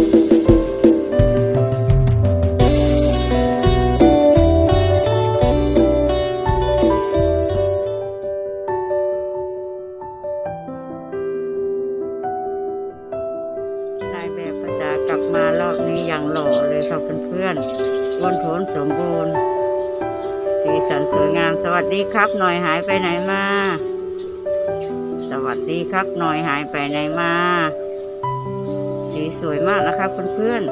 นายแบบประจากลับมารอบนี้อย่างหล่อเลยค่ะเพื่อนๆวันโทนสมบูรณ์ สีสันสวยงาม สวัสดีครับ หน่อยหายไปไหนมา สวัสดีครับ หน่อยหายไปไหนมา สีสวยมากนะครับเพื่อน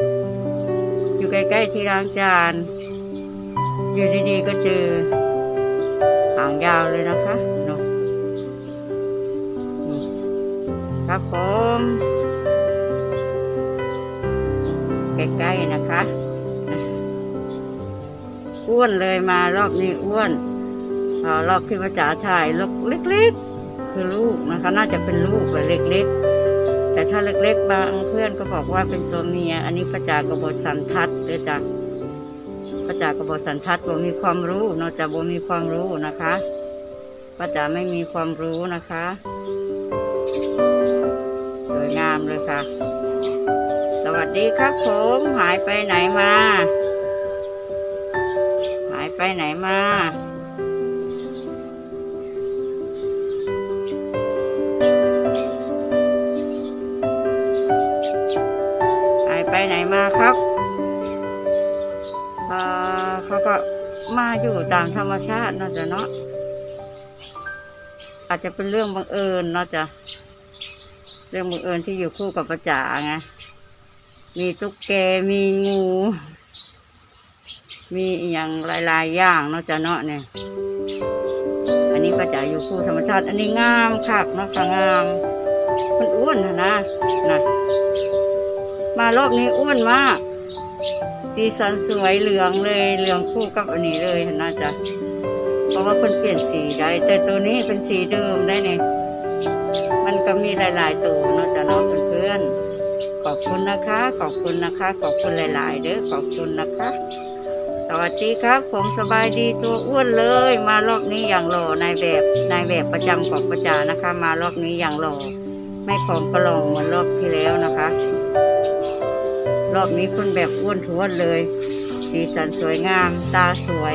ๆ อยู่ใกล้ๆที่ล้างจาน อยู่ดีๆก็เจอหางยาวเลยนะคะเนาะครับผมใกล้ๆนะคะอ้วนเลยมารอบนี้อ้วนรอบที่พระจ๋าถ่ายลูกเล็ก ๆ คือลูกนะคะ น่าจะเป็นลูกเลยเล็ก ๆ แต่ถ้าเล็ก ๆ บางเพื่อนก็บอกว่าเป็นตัวเมีย อันนี้พระจากระบสันทัดเด้อจ้ะพระจากระบสันทัดบ่มีความรู้นอกจากบ่มีความรู้นะคะพระจาไม่มีความรู้นะคะสวยงามเลยค่ะ สวัสดีครับผมหายไปไหนมา หายไปไหนมา มาครับเขาก็มาอยู่ตามธรรมชาตินะจ๊ะเนาะอาจจะเป็นเรื่องบังเอิญเนาะจ๊ะเรื่องบังเอิญที่อยู่คู่กับประจ๋าไงมีตุ๊กแกมีงู มีอย่างหลายๆอย่างเนาะจ๊ะเนาะเนี่ยอันนี้ก็จะอยู่คู่ธรรมชาติ อันนี้งามคักเนาะค่ะงามมันอ้วนนะนะนะ มารอบนี้อ้วนมากสีสันสวยเหลืองเลยเหลืองคู่กับอันนี้เลยนะจ๊ะเพราะว่าเพิ่นเปลี่ยนสีได้ แต่ตัวนี้เป็นสีเดิมได้เนี่ยมันก็มีหลาย ๆ ตัวเนาะจ๊ะเนาะเพื่อนๆขอบคุณนะคะ ขอบคุณนะคะ ขอบคุณหลาย ๆ เด้อขอบคุณนะคะสวัสดีครับ ผมสบายดีตัวอ้วนเลย มารอบนี้อย่างหล่อนายแบบนายแบบประจำของประจานะคะ มารอบนี้อย่างหล่อไม่ผอมกระลองเหมือนรอบที่แล้วนะคะ รอบนี้คุณแบบอ้วนท้วนเลย สีสันสวยงาม ตาสวย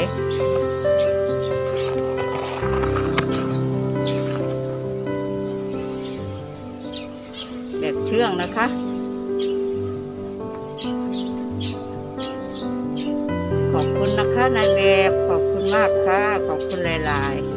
แบบเชื่องนะคะขอบคุณนะคะนายแบบขอบคุณมากค่ะ ขอบคุณหลาย ๆ